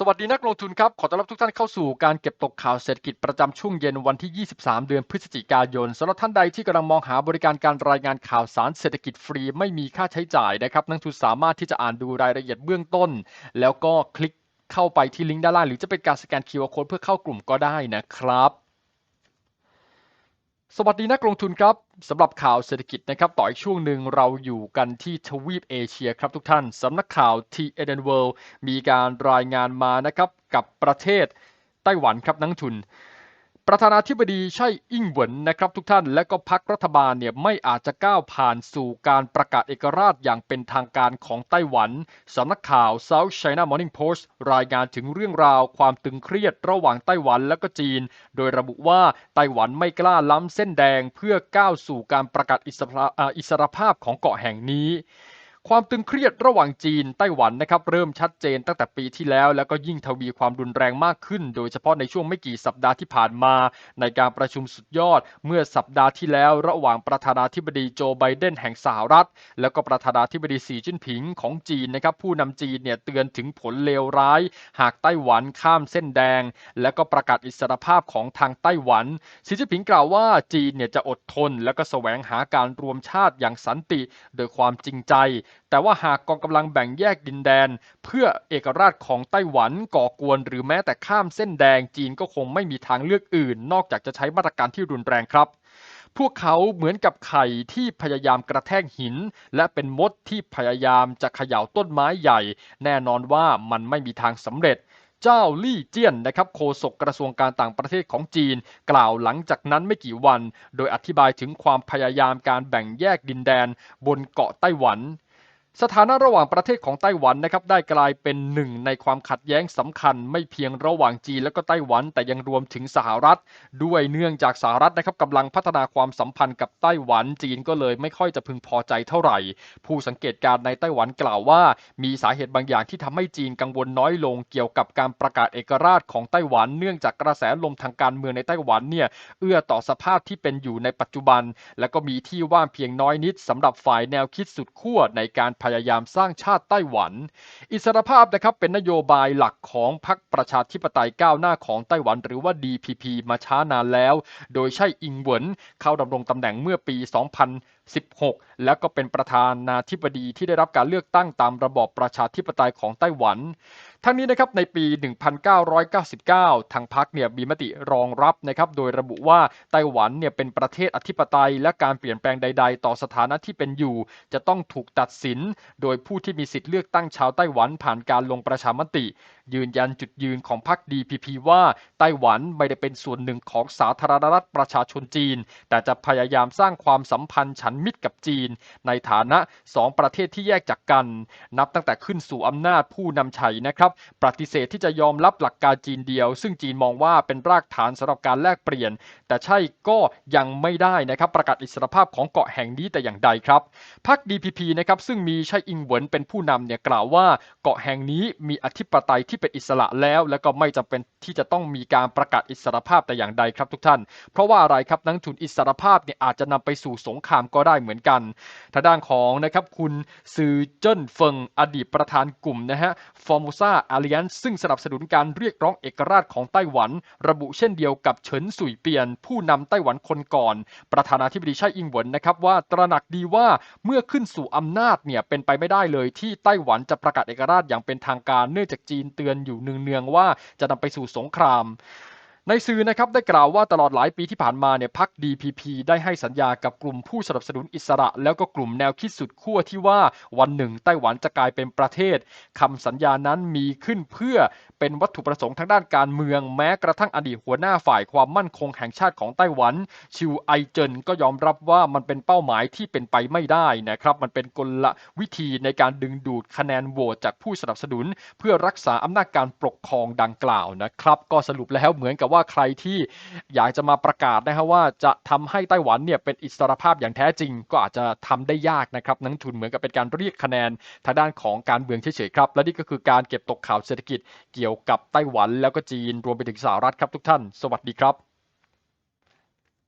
สวัสดีนักลงทุนครับ ขอต้อนรับทุกท่านเข้าสู่การเก็บตกข่าวเศรษฐกิจประจำช่วงเย็นวันที่ 23 เดือนพฤศจิกายนสำหรับท่านใดที่กำลังมองหาบริการการรายงานข่าวสารเศรษฐกิจฟรีไม่มีค่าใช้จ่ายนะครับ นักทุนสามารถที่จะอ่านดูรายละเอียดเบื้องต้น แล้วก็คลิกเข้าไปที่ลิงก์ด้านล่างหรือจะเป็นการสแกน QR Code เพื่อเข้ากลุ่มก็ได้นะครับ สวัสดีนักลงทุนครับสำหรับข่าวเศรษฐกิจนะครับต่ออีกช่วงหนึ่งเราอยู่กันที่ทวีปเอเชียครับทุกท่านสำนักข่าว TNN World มีการรายงานมานะครับกับประเทศไต้หวันครับนักทุน ประธานาธิบดีใช่อิ่งเหวินนะครับทุกท่านและก็พักรัฐบาลเนี่ยไม่อาจจะก้าวผ่านสู่การประกาศเอกราชอย่างเป็นทางการของไต้หวันสำนักข่าว South China Morning Post รายงานถึงเรื่องราวความตึงเครียดระหว่างไต้หวันและก็จีน โดยระบุว่าไต้หวันไม่กล้าล้ำเส้นแดงเพื่อก้าวสู่การประกาศอิสระอ่าอิสรภาพของเกาะแห่งนี้ ความตึงเครียดระหว่างจีนไต้หวันนะครับเริ่มชัดเจนตั้งแต่ปีที่แล้ว แล้วก็ยิ่งทวีความรุนแรงมากขึ้น โดยเฉพาะในช่วงไม่กี่สัปดาห์ที่ผ่านมา ในการประชุมสุดยอด เมื่อสัปดาห์ที่แล้ว ระหว่างประธานาธิบดีโจไบเดนแห่งสหรัฐ แล้วก็ประธานาธิบดีสีจิ้นผิงของจีนนะครับผู้นำจีนเนี่ยเตือนถึงผลเลวร้าย หากไต้หวันข้ามเส้นแดง และก็ประกาศอิสรภาพของทางไต้หวันสีจิ้นผิงกล่าวว่าจีนเนี่ยจะอดทน และก็แสวงหาการรวมชาติอย่างสันติ โดยความจริงใจแต่ว่าหากกองกำลังแบ่งแยกดินแดน เพื่อเอกราชของไต้หวันก่อกวน หรือแม้แต่ข้ามเส้นแดงจีนก็คงไม่มีทางเลือกอื่น นอกจากจะใช้มาตรการที่รุนแรงครับพวกเขาเหมือนกับไข่ที่พยายามกระแทกหิน และเป็นมดที่พยายามจะเขย่าต้นไม้ใหญ่ แน่นอนว่ามันไม่มีทางสำเร็จ เจ้าลี่เจี้ยนนะครับโฆษกกระทรวงการต่างประเทศของจีน กล่าวหลังจากนั้นไม่กี่วัน โดยอธิบายถึงความพยายามการแบ่งแยกดินแดน บนเกาะไต้หวัน สถานะระหว่างประเทศของไต้หวันนะครับได้กลายเป็นหนึ่งในความขัดแย้งสำคัญ ไม่เพียงระหว่างจีนและก็ไต้หวัน แต่ยังรวมถึงสหรัฐ ด้วยเนื่องจากสหรัฐนะครับกำลังพัฒนาความสัมพันธ์กับไต้หวัน จีนก็เลยไม่ค่อยจะพึงพอใจเท่าไหร่ ผู้สังเกตการณ์ในไต้หวันกล่าวว่า มีสาเหตุบางอย่างที่ทำให้จีนกังวลน้อยลง เกี่ยวกับการประกาศเอกราชของไต้หวัน เนื่องจากกระแสลมทางการเมืองในไต้หวันเนี่ยเอื้อต่อสภาพที่เป็นอยู่ในปัจจุบัน และก็มีที่ว่างเพียงน้อยนิดสำหรับฝ่ายแนวคิดสุดขั้วในการยายามสร้างชาติไต้หวัน อิสรภาพนะครับเป็นนโยบายหลักของพรรคประชาธิปไตยก้าวหน้าของไต้หวัน หรือว่า DPP มาช้านานแล้ว โดยใช่อิงเหวินเข้าดำรงตำแหน่งเมื่อปี 2000 16 แล้วก็เป็นประธานาธิบดีที่ได้รับการเลือกตั้งตามระบอบประชาธิปไตยของไต้หวัน ทั้งนี้นะครับในปี 1999 ทางพรรคเนี่ยมีมติรองรับนะครับโดยระบุว่าไต้หวันเนี่ยเป็นประเทศอธิปไตย และการเปลี่ยนแปลงใด ๆ ต่อสถานะที่เป็นอยู่ จะต้องถูกตัดสิน โดยผู้ที่มีสิทธิ์เลือกตั้งชาวไต้หวันผ่านการลงประชามติ ยืนยันจุดยืนของพรรค DPP ว่าไต้หวันไม่ได้เป็นส่วนหนึ่งของสาธารณรัฐประชาชนจีน แต่จะพยายามสร้างความสัมพันธ์ฉันมิตรกับจีน ในฐานะสองประเทศที่แยกจากกัน นับตั้งแต่ขึ้นสู่อำนาจผู้นำชัยนะครับปฏิเสธที่จะยอมรับหลักการจีนเดียว ซึ่งจีนมองว่าเป็นรากฐานสำหรับการแลกเปลี่ยน แต่ใช่ก็ยังไม่ได้นะครับประกาศอิสรภาพของเกาะแห่งนี้แต่อย่างใดครับพรรค DPP นะครับซึ่งมีไช่อิงเหวินเป็นผู้นำเนี่ยกล่าวว่าเกาะแห่งนี้มีอธิปไตยที่เป็นอิสระแล้ว และก็ไม่จำเป็นที่จะต้องมีการประกาศอิสรภาพแต่อย่างใดครับทุกท่าน เพราะว่าอะไรครับนักทุนอิสรภาพเนี่ยอาจจะนำไปสู่สงครามก็ได้เหมือนกันทางด้านของนะครับคุณซือเจิ้นเฟิงอดีตประธานกลุ่มนะฮะ Formosa Alliance ซึ่งสนับสนุนการเรียกร้องเอกราชของไต้หวัน ระบุเช่นเดียวกับเฉินสุยเปียน ผู้นำไต้หวันคนก่อน ประธานาธิบดีไช่อิงเหวินนะครับว่าตระหนักดีว่าเมื่อขึ้นสู่อำนาจเนี่ยเป็นไปไม่ได้เลยที่ไต้หวันจะประกาศเอกราชอย่างเป็นทางการเนื่องจากจีนเตือนอยู่เนืองๆว่าจะนำไปสู่สงคราม ในสื่อนะครับได้กล่าวว่าตลอดหลายปีที่ผ่านมาเนี่ยพรรค DPP ได้ให้สัญญากับกลุ่มผู้สนับสนุนอิสระ แล้วก็กลุ่มแนวคิดสุดขั้วที่ว่าวันหนึ่งไต้หวันจะกลายเป็นประเทศคำสัญญานั้นมีขึ้นเพื่อเป็นวัตถุประสงค์ทางด้านการเมืองแม้กระทั่งอดีตหัวหน้าฝ่ายความมั่นคงแห่งชาติของไต้หวัน ชิวไอเจินก็ยอมรับว่ามันเป็นเป้าหมายที่เป็นไปไม่ได้นะครับมันเป็นกลวิธีในการดึงดูดคะแนนโหวตจากผู้สนับสนุน เพื่อรักษาอำนาจการปกครองดังกล่าวนะครับ ก็สรุปแล้วเหมือนกับว่าาใครที่อยากจะมาประกาศนะครับว่าจะทำให้ไต้หวันเนี่ยเป็นอิสรภาพอย่างแท้จริง ก็อาจจะทำได้ยากนะครับนักลงทุนเหมือนกับเป็นการเรียกคะแนนทางด้านของการเมืองเฉยๆครับและนี่ก็คือการเก็บตกข่าวเศรษฐกิจเกี่ยวกับไต้หวันแล้วก็จีนรวมไปถึงสหรัฐครับทุกท่าน สวัสดีครับ